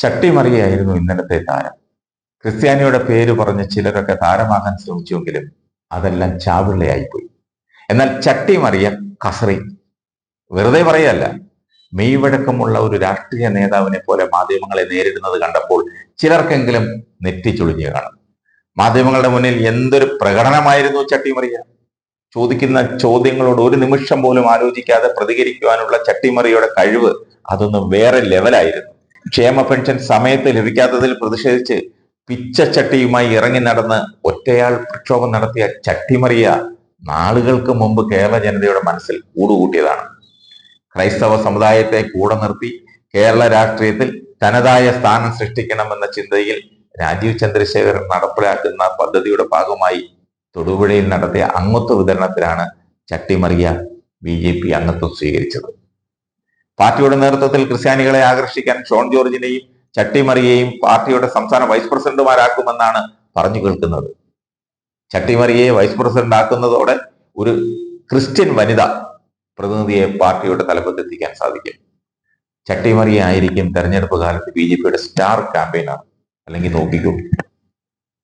ചട്ടിമറിയായിരുന്നു ഇന്നലത്തെ താരം. ക്രിസ്ത്യാനിയുടെ പേര് പറഞ്ഞ് ചിലരൊക്കെ താരമാകാൻ ശ്രമിച്ചുവെങ്കിലും അതെല്ലാം ചാവിള്ളയായിപ്പോയി എന്നാൽ ചട്ടിമറിയ കസറി. വെറുതെ പറയല്ല മെയ്വഴക്കമുള്ള ഒരു രാഷ്ട്രീയ നേതാവിനെ പോലെ മാധ്യമങ്ങളെ നേരിടുന്നത് കണ്ടപ്പോൾ ചിലർക്കെങ്കിലും നെറ്റിച്ചൊളിഞ്ഞു കാണും. മാധ്യമങ്ങളുടെ മുന്നിൽ എന്തൊരു പ്രകടനമായിരുന്നു ചട്ടിമറിയ? ചോദിക്കുന്ന ചോദ്യങ്ങളോട് ഒരു നിമിഷം പോലും ആലോചിക്കാതെ പ്രതികരിക്കുവാനുള്ള ചട്ടിമറിയുടെ കഴിവ് അതൊന്ന് വേറെ ലെവലായിരുന്നു ക്ഷേമ പെൻഷൻ സമയത്ത് ലഭിക്കാത്തതിൽ പ്രതിഷേധിച്ച് പിച്ചച്ചട്ടിയുമായി ഇറങ്ങി നടന്ന് ഒറ്റയാൾ പ്രക്ഷോഭം നടത്തിയ ചട്ടിമറിയ നാളുകൾക്ക് മുമ്പ് കേരള ജനതയുടെ മനസ്സിൽ കൂടുകൂട്ടിയതാണ്. ക്രൈസ്തവ സമുദായത്തെ കൂടെ നിർത്തി കേരള രാഷ്ട്രീയത്തിൽ തനതായ സ്ഥാനം സൃഷ്ടിക്കണമെന്ന ചിന്തയിൽ രാജീവ് ചന്ദ്രശേഖരൻ നടപ്പിലാക്കുന്ന പദ്ധതിയുടെ ഭാഗമായി തൊടുപുഴയിൽ നടത്തിയ അംഗത്വ വിതരണത്തിലാണ് ചട്ടിമറിയ ബി ജെ പി അംഗത്വം സ്വീകരിച്ചത്. പാർട്ടിയുടെ നേതൃത്വത്തിൽ ക്രിസ്ത്യാനികളെ ആകർഷിക്കാൻ ഷോൺ ജോർജിനെയും ചട്ടിമറിയെയും പാർട്ടിയുടെ സംസ്ഥാന വൈസ് പ്രസിഡന്റുമാരാക്കുമെന്നാണ് പറഞ്ഞു കേൾക്കുന്നത്. ചട്ടിമറിയെ വൈസ് പ്രസിഡന്റ് ആക്കുന്നതോടെ ഒരു ക്രിസ്ത്യൻ വനിത പ്രതിനിധിയെ പാർട്ടിയുടെ തലപ്പത്തെത്തിക്കാൻ സാധിക്കും. ചട്ടിമറിയെ ആയിരിക്കും തെരഞ്ഞെടുപ്പ് കാലത്ത് ബി ജെ പിയുടെ സ്റ്റാർ ക്യാമ്പയിനർ അല്ലെങ്കിൽ നോക്കിക്കൂ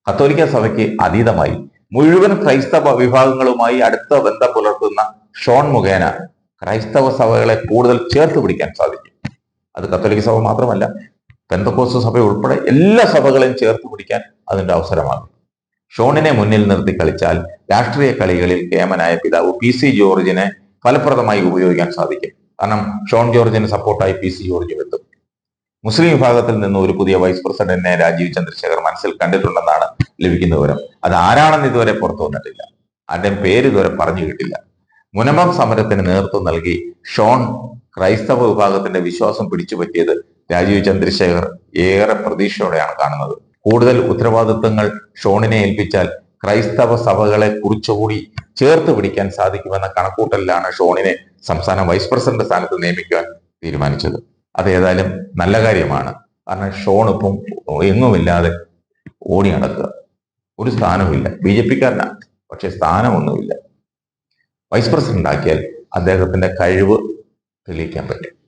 കത്തോലിക്ക സഭയ്ക്ക് അതീതമായി മുഴുവൻ ക്രൈസ്തവ വിഭാഗങ്ങളുമായി അടുത്ത ബന്ധം പുലർത്തുന്ന ഷോൺ മുഖേന ക്രൈസ്തവ സഭകളെ കൂടുതൽ ചേർത്ത് പിടിക്കാൻ സാധിക്കും. അത് കത്തോലിക്ക സഭ മാത്രമല്ല പെന്തക്കോസ് സഭ ഉൾപ്പെടെ എല്ലാ സഭകളെയും ചേർത്ത് പിടിക്കാൻ അതിന്റെ അവസരമാണ്. ഷോണിനെ മുന്നിൽ നിർത്തി കളിച്ചാൽ രാഷ്ട്രീയ കളികളിൽ കേമനായ പിതാവ് പി സി ജോർജിനെ ഫലപ്രദമായി ഉപയോഗിക്കാൻ സാധിക്കും. കാരണം ഷോൺ ജോർജിന് സപ്പോർട്ടായി പി സി ജോർജും എത്തും. മുസ്ലിം വിഭാഗത്തിൽ നിന്ന് ഒരു പുതിയ വൈസ് പ്രസിഡന്റിനെ രാജീവ് ചന്ദ്രശേഖർ മനസ്സിൽ കണ്ടിട്ടുണ്ടെന്നാണ് ലഭിക്കുന്ന വിവരം. അത് ആരാണെന്ന് ഇതുവരെ പുറത്തു വന്നിട്ടില്ല. ആരുടെയും പേര് ഇതുവരെ പറഞ്ഞു കിട്ടില്ല. മുനമ്പം സമരത്തിന് നേതൃത്വം നൽകി ഷോൺ ക്രൈസ്തവ വിഭാഗത്തിന്റെ വിശ്വാസം പിടിച്ചുപറ്റിയത് രാജീവ് ചന്ദ്രശേഖർ ഏറെ പ്രതീക്ഷയോടെയാണ് കാണുന്നത്. കൂടുതൽ ഉത്തരവാദിത്വങ്ങൾ ഷോണിനെ ഏൽപ്പിച്ചാൽ ക്രൈസ്തവ സഭകളെ കുറിച്ചുകൂടി ചേർത്ത് പിടിക്കാൻ സാധിക്കുമെന്ന കണക്കൂട്ടലിലാണ് ഷോണിനെ സംസ്ഥാന വൈസ് പ്രസിഡന്റ് സ്ഥാനത്ത് നിയമിക്കുവാൻ തീരുമാനിച്ചത്. അത് ഏതായാലും നല്ല കാര്യമാണ്. കാരണം ഷോൺ ഇപ്പം എങ്ങുമില്ലാതെ ഓടി നടക്കുക. ഒരു സ്ഥാനവുമില്ല. ബി ജെ പിക്കാരനാണ്. പക്ഷെ സ്ഥാനമൊന്നുമില്ല. വൈസ് പ്രസിഡന്റ് ആക്കിയാൽ അദ്ദേഹത്തിന്റെ കഴിവ് തെളിയിക്കാൻ പറ്റും.